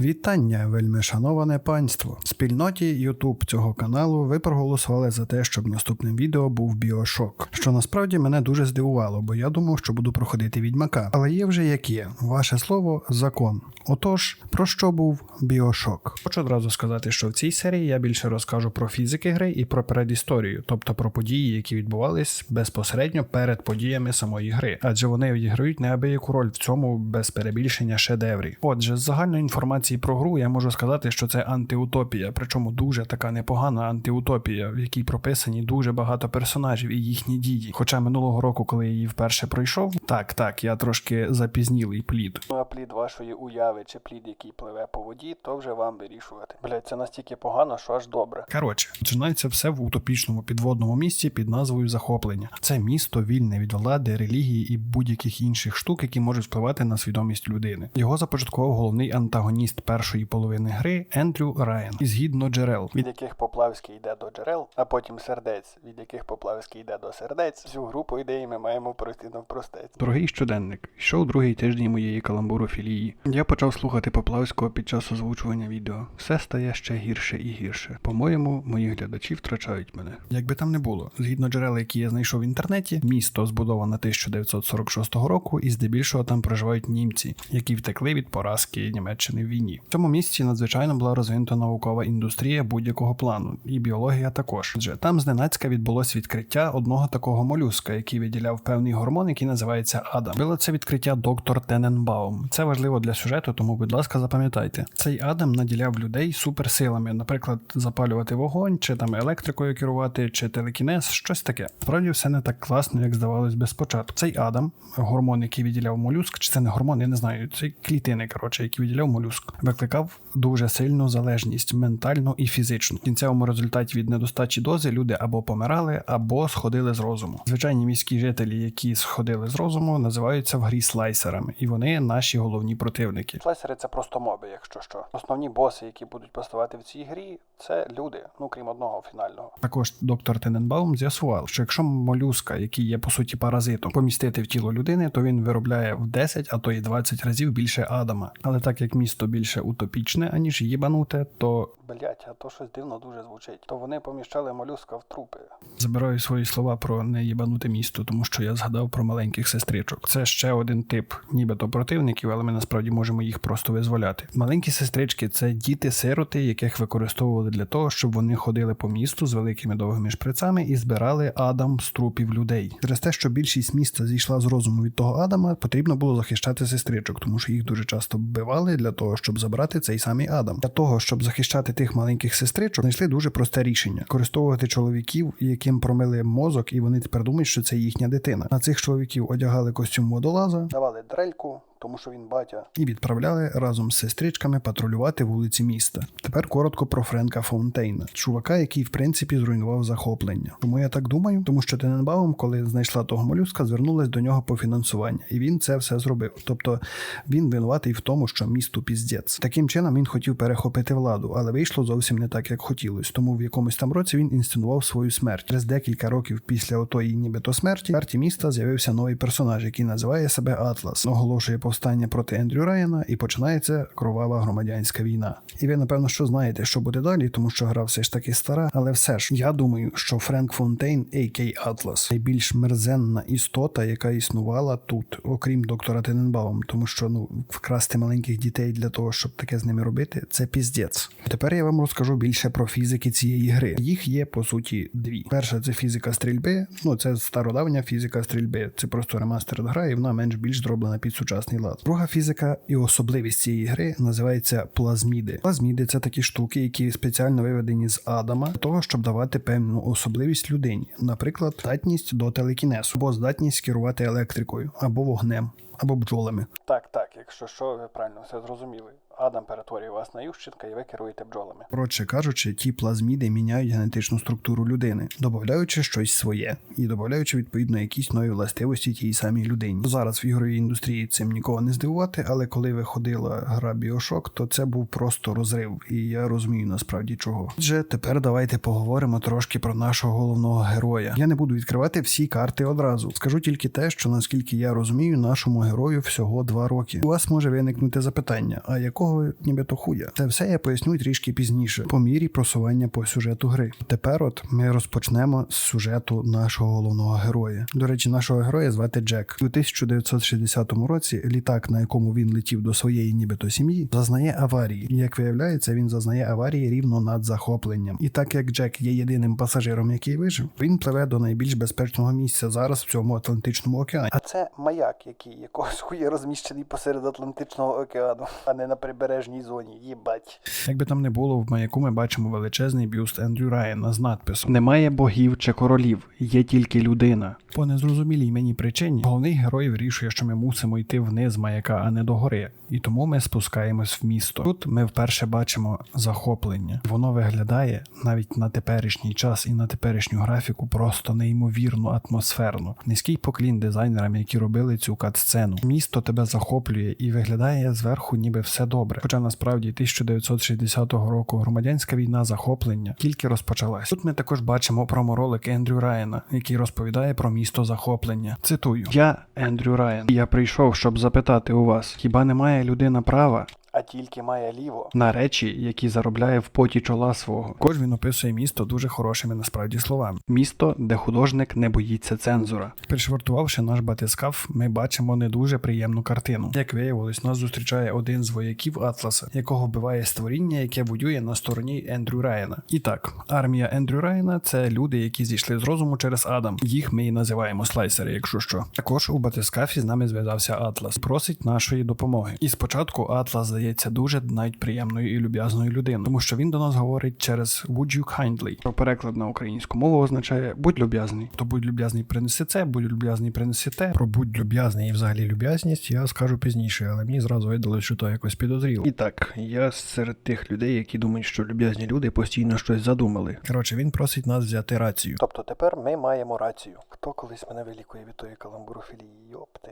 Вітання, вельми шановане панство. Спільноті YouTube цього каналу ви проголосували за те, щоб наступним відео був Біошок, що насправді мене дуже здивувало, бо я думав, що буду проходити відьмака. Але є вже як є. Ваше слово закон. Отож, про що був Біошок? Хочу одразу сказати, що в цій серії я більше розкажу про фізики гри і про передісторію, тобто про події, які відбувались безпосередньо перед подіями самої гри, адже вони відіграють неабияку роль в цьому без перебільшення шедеврі. Отже, з загальної інформації про гру я можу сказати, що це антиутопія, причому дуже така непогана антиутопія, в якій прописані дуже багато персонажів і їхні дії. Хоча минулого року, коли я її вперше пройшов, так, так, я трошки запізнілий плід. Ну а плід вашої уяви чи плід, який пливе по воді, то вже вам вирішувати. Блять, це настільки погано, що аж добре. Коротше, починається все в утопічному підводному місці під назвою Захоплення. Це місто вільне від влади, релігії і будь-яких інших штук, які можуть впливати на свідомість людини. Його започаткував головний антагоніст першої половини гри Ендрю Райан. І згідно джерел, Від яких Поплавський йде до джерел, а потім сердець, від яких Поплавський йде до сердець. Всю гру, по ідеї, ми маємо пройти навпростець. Дорогий щоденник, йшов другий тиждень моєї каламбурофілії. Я почав слухати Поплавського під час озвучування відео. Все стає ще гірше і гірше. По-моєму, мої глядачі втрачають мене. Якби там не було, згідно джерел, які я знайшов в інтернеті, місто збудоване 1946 року, і здебільшого там проживають німці, які втекли від поразки Німеччини в війні. В цьому місці надзвичайно була розвинута наукова індустрія будь-якого плану, і біологія також. Адже там зненацька відбулось відкриття одного такого молюска, який виділяв певний гормон, який називається Адам. Було це відкриття доктор Тененбаум. Це важливо для сюжету, тому, будь ласка, запам'ятайте. Цей Адам наділяв людей суперсилами, наприклад, запалювати вогонь, чи там електрикою керувати, чи телекінез, щось таке. Справді все не так класно, як здавалось би спочатку. Цей Адам, гормон, який виділяв молюск, чи це не гормон, я не знаю. Це клітини, коротше, які виділяв молюск, викликав дуже сильну залежність, ментальну і фізичну. В кінцевому результаті від недостачі дози люди або помирали, або сходили з розуму. Звичайні міські жителі, які сходили з розуму, називаються в грі слайсерами, і вони наші головні противники. Слайсери це просто моби, якщо що. Основні боси, які будуть поставати в цій грі, це люди, ну крім одного фінального. Також доктор Тененбаум з'ясував, що якщо молюска, який є по суті паразитом, помістити в тіло людини, то він виробляє в 10, а то й 20 разів більше адама. Але так як місто більше утопічне, аніж їбануте, то Блять, а то щось дивно дуже звучить. То вони поміщали молюска в трупи. забираю свої слова про неїбануте місто, тому що я згадав про маленьких сестричок. Це ще один тип, нібито противників, але ми насправді можемо їх просто визволяти. Маленькі сестрички це діти-сироти, яких використовували для того, щоб вони ходили по місту з великими довгими шприцами і збирали адам з трупів людей. Через те, що більшість міста зійшла з розуму від того адама, потрібно було захищати сестричок, тому що їх дуже часто вбивали для того, щоб забрати цей самий адам. Для того, щоб захищати тих маленьких сестричок, знайшли дуже просте рішення: користовувати чоловіків, яким промили мозок, і вони тепер думають, що це їхня дитина. На цих чоловіків одягали костюм водолаза Давали дрельку, тому що він батя. і відправляли разом з сестричками патрулювати вулиці міста. Тепер коротко про Френка Фонтейна, чувака, який в принципі зруйнував захоплення. Тому я так думаю, тому що Тененбаум, коли знайшла того молюска, звернулась до нього по фінансування, і він це все зробив. Тобто він винуватий в тому, що місту піздець. Таким чином він хотів перехопити владу, але вийшло зовсім не так, як хотілось. Тому в якомусь там році він інсценував свою смерть. Через декілька років після отої, нібито смерті, смерті міста з'явився новий персонаж, який називає себе Атлас, оголошує повстання проти Ендрю Райана, і починається кровава громадянська війна. І ви напевно що знаєте, що буде далі, тому що гра все ж таки стара, але все ж я думаю, що Френк Фонтейн, а.к. Атлас, найбільш мерзенна істота, яка існувала тут, окрім доктора Тененбаум, тому що ну вкрасти маленьких дітей для того, щоб таке з ними робити, це піздець. Тепер я вам розкажу більше про фізики цієї гри. Їх є по суті дві. Перша це фізика стрільби. Ну це стародавня фізика стрільби. Це просто ремастер гра, і вона менш більш зроблена під сучасний лад. Друга фізика і особливість цієї гри називається плазміди. Плазміди це такі штуки, які спеціально виведені з Адама для того, щоб давати певну особливість людині, наприклад, здатність до телекінесу або здатність керувати електрикою, або вогнем, або бджолами. Так, так, якщо що, ви правильно все зрозуміли. Адам перетворює вас на Ющенка і ви керуєте бджолами. Коротше кажучи, ті плазміди міняють генетичну структуру людини, додаючи щось своє і додаючи відповідно якісь нові властивості тій самій людині. Зараз в ігровій індустрії цим нікого не здивувати, але коли виходила гра Біошок, то це був просто розрив, і я розумію насправді чого. Отже, тепер давайте поговоримо трошки про нашого головного героя. Я не буду відкривати всі карти одразу. Скажу тільки те, що наскільки я розумію, нашому герою всього два роки. У вас може виникнути запитання: а якого нібито хуя. Це все я поясню трішки пізніше, по мірі просування по сюжету гри. Тепер от ми розпочнемо з сюжету нашого головного героя. До речі, нашого героя звати Джек. У 1960 році літак, на якому він летів до своєї нібито сім'ї, зазнає аварії. Як виявляється, він зазнає аварії рівно над захопленням. І так як Джек є єдиним пасажиром, який вижив, він пливе до найбільш безпечного місця зараз в цьому Атлантичному океані. А це маяк, який якогось хуя розміщений посеред Атлантичного океану, а не на прибережній зоні. Їбать. Як би там не було, в маяку ми бачимо величезний бюст Ендрю Райана з надписом Немає богів чи королів, є тільки людина. По незрозумілій мені причині головний герой вирішує, що ми мусимо йти вниз маяка, а не догори. І тому ми спускаємось в місто. Тут ми вперше бачимо захоплення. Воно виглядає навіть на теперішній час і на теперішню графіку просто неймовірно атмосферно. Низький поклін дизайнерам, які робили цю кат-сцену. Місто тебе захоплює і виглядає зверху, ніби все добре. Хоча насправді 1960 року громадянська війна захоплення тільки розпочалась. Тут ми також бачимо проморолик Ендрю Райана, який розповідає про місто захоплення. Цитую: Я Ендрю Райан. Я прийшов, щоб запитати у вас: хіба немає людина права А тільки має ліво. на речі, які заробляє в поті чола свого. Також він описує місто дуже хорошими насправді словами. Місто, де художник не боїться цензура. Пришвартувавши наш батискаф, ми бачимо не дуже приємну картину. Як виявилось, нас зустрічає один з вояків Атласа, якого вбиває створіння, яке воює на стороні Ендрю Райана. І так, армія Ендрю Райана це люди, які зійшли з розуму через Адам. Їх ми і називаємо слайсери, якщо що. Також у батискафі з нами зв'язався Атлас, просить нашої допомоги. І спочатку Атлас здається дуже навіть приємною і люб'язною людиною, тому що він до нас говорить через Would you kindly. Про переклад на українську мову означає будь люб'язний. То будь люб'язний принеси це, будь люб'язний принеси те. Про будь люб'язний і взагалі люб'язність я скажу пізніше, але мені зразу видали, що то якось підозріло. І так, я серед тих людей, які думають, що люб'язні люди постійно щось задумали. Коротше, він просить нас взяти рацію. Тобто тепер ми маємо рацію. Хто колись мене вилікує від тої каламбурофілії? Йопти.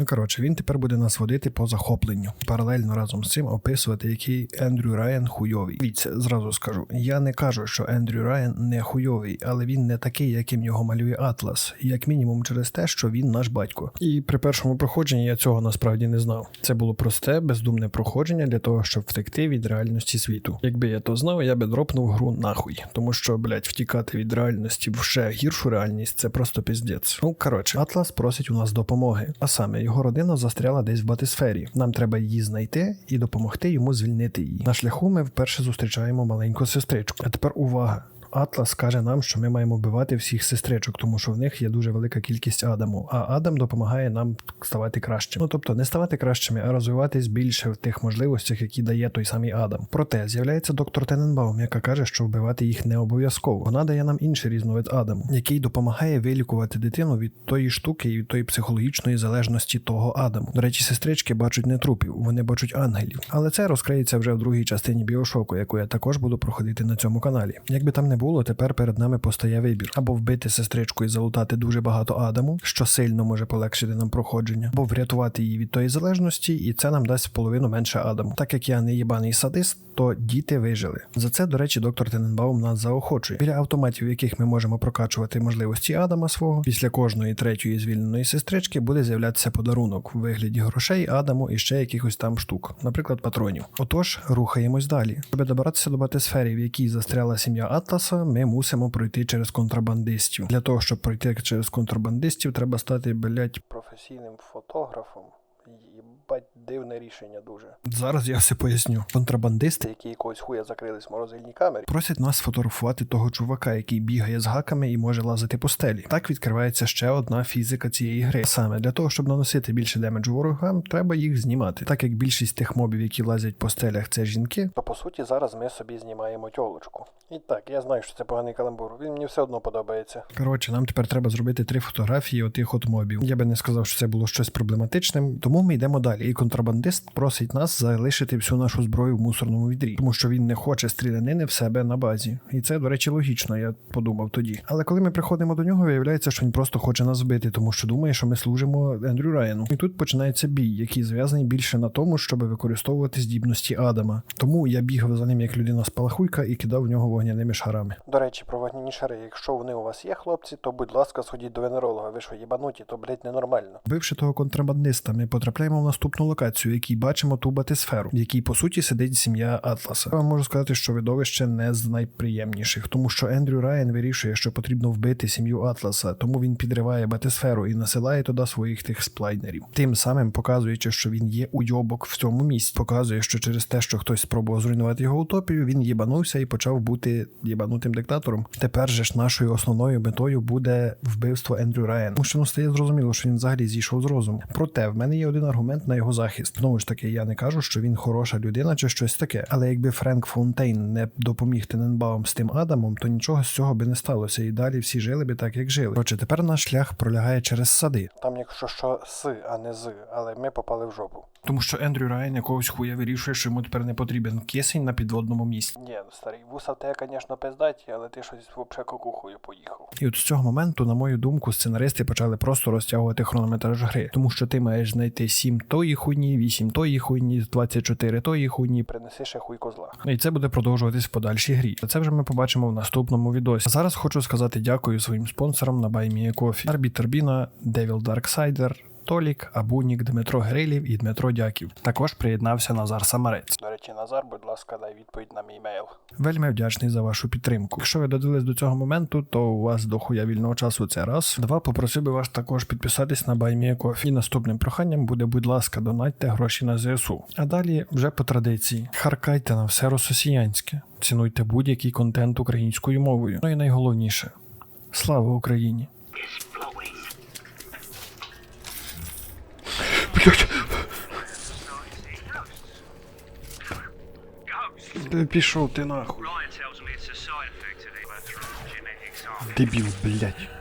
Ну коротше, він тепер буде нас водити по захопленню. Паралельно разом з цим описувати, який Ендрю Райан хуйовий. Дивіться, зразу скажу. Я не кажу, що Ендрю Райан не хуйовий, але він не такий, яким його малює Атлас, як мінімум через те, що він наш батько. І при першому проходженні я цього насправді не знав. Це було просте, бездумне проходження для того, щоб втекти від реальності світу. Якби я то знав, я би дропнув гру нахуй, тому що, блядь, втікати від реальності в ще гіршу реальність це просто піздець. Ну коротше, Атлас просить у нас допомоги, а саме його родина застряла десь в батисфері. Нам треба її знайти і допомогти йому звільнити її. На шляху ми вперше зустрічаємо маленьку сестричку. А тепер увага. Атлас каже нам, що ми маємо вбивати всіх сестричок, тому що в них є дуже велика кількість Адаму. А Адам допомагає нам ставати кращими. Ну тобто не ставати кращими, а розвиватись більше в тих можливостях, які дає той самий Адам. Проте з'являється доктор Тененбаум, яка каже, що вбивати їх не обов'язково. Вона дає нам інший різновид Адаму, який допомагає вилікувати дитину від тої штуки і від тої психологічної залежності того Адаму. До речі, сестрички бачать не трупів, вони бачать ангелів. Але це розкриється вже в другій частині біошоку, яку я також буду проходити на цьому каналі. Якби там не було, тепер перед нами постає вибір: або вбити сестричку і залутати дуже багато Адаму, що сильно може полегшити нам проходження, або врятувати її від тої залежності, і це нам дасть в половину менше Адаму. Так як я не єбаний садист, то діти вижили. За це, до речі, доктор Тененбаум нас заохочує. Біля автоматів, в яких ми можемо прокачувати можливості Адама свого, після кожної третьої звільненої сестрички буде з'являтися подарунок у вигляді грошей, Адаму і ще якихось там штук, наприклад, патронів. Отож, рухаємось далі. Щоб добиратися до батисфери, в якій застряла сім'я Атласа, ми мусимо пройти через контрабандистів. Для того, щоб пройти через контрабандистів, треба стати, блять. Професійним фотографом. Їбать, дивне рішення дуже. Зараз я все поясню. Контрабандисти які якогось хуя закрились в морозильній камері. просять нас фотографувати того чувака, який бігає з гаками і може лазити по стелі. Так відкривається ще одна фізика цієї гри. Саме для того, щоб наносити більше демеджу ворогам, треба їх знімати. Так як більшість тих мобів, які лазять по стелях, це жінки. То по суті зараз ми собі знімаємо тьолочку. І так, я знаю, що це поганий каламбур. Він мені все одно подобається. Коротше, нам тепер треба зробити три фотографії отих от мобів. Я би не сказав, що це було щось проблематичним, тому ми йдемо далі. І контрабандист просить нас залишити всю нашу зброю в мусорному відрі, тому що він не хоче стрілянини в себе на базі. І це, до речі, логічно, я подумав тоді. Але коли ми приходимо до нього, виявляється, що він просто хоче нас вбити, тому що думає, що ми служимо Ендрю Райану. І тут починається бій, який зв'язаний більше на тому, щоб використовувати здібності Адама. Тому я бігав за ним як людина спалахуйка і кидав в нього вогняними шарами. До речі, про вогняні шари. Якщо вони у вас є, хлопці, то будь ласка, сходіть до венеролога. Ви що, їбануті, то блять ненормально. Вбивши того контрабандиста, ми потрапили потрапляємо в наступну локацію, в якій бачимо ту батисферу, в якій по суті сидить сім'я Атласа. Вам можу сказати, що видовище не з найприємніших, тому що Ендрю Райан вирішує, що потрібно вбити сім'ю Атласа, тому він підриває батисферу і насилає туди своїх тих сплайнерів. Тим самим показуючи, що він є уйобок в цьому місці, показує, що через те, що хтось спробував зруйнувати його утопію, він їбанувся і почав бути їбанутим диктатором. Тепер же ж нашою основною метою буде вбивство Ендрю Райана. Тому що ну стає зрозуміло, що він взагалі зійшов з розуму. Проте в мене є один аргумент на його захист. Знову ж таки, я не кажу, що він хороша людина чи щось таке. Але якби Френк Фонтейн не допоміг Тененбаум з тим Адамом, то нічого з цього би не сталося, і далі всі жили би так, як жили. Коротше, тепер наш шлях пролягає через сади. Там якщо що с, а не з, але ми попали в жопу. Тому що Ендрю Райан якогось хуя вирішує, що йому тепер не потрібен кисень на підводному місці. Ні, ну старий, вуса тебе, звісно, пиздаті, але ти щось взагалі кукухою поїхав. І от з цього моменту, на мою думку, сценаристи почали просто розтягувати хронометраж гри, тому що ти маєш знайти 7 тої хуйні, 8 тої хуйні, 24 тої хуйні. Принеси ще хуй козла. І це буде продовжуватись в подальшій грі. Це вже ми побачимо в наступному відосі. А зараз хочу сказати дякую своїм спонсорам на BuyMeACoffee. Арбітербіна, Девіл Дарксайдер, Толік, Абунік, Дмитро Грилів і Дмитро Дяків. Також приєднався Назар Самарець. До речі, Назар, будь ласка, дай відповідь на мій мейл. Вельми вдячний за вашу підтримку. Якщо ви додивились до цього моменту, то у вас дохуя вільного часу це раз. Два, попросив би вас також підписатись на BuyMeACoffee. І наступним проханням буде, будь ласка, донатьте гроші на ЗСУ. А далі вже по традиції. Харкайте на все рососіянське. Цінуйте будь-який контент українською мовою. Ну і найголовніше слава Україні! Пішов ти нахуй. Ryan tells me it's a side effect of the genetic science. Дебіл, блять.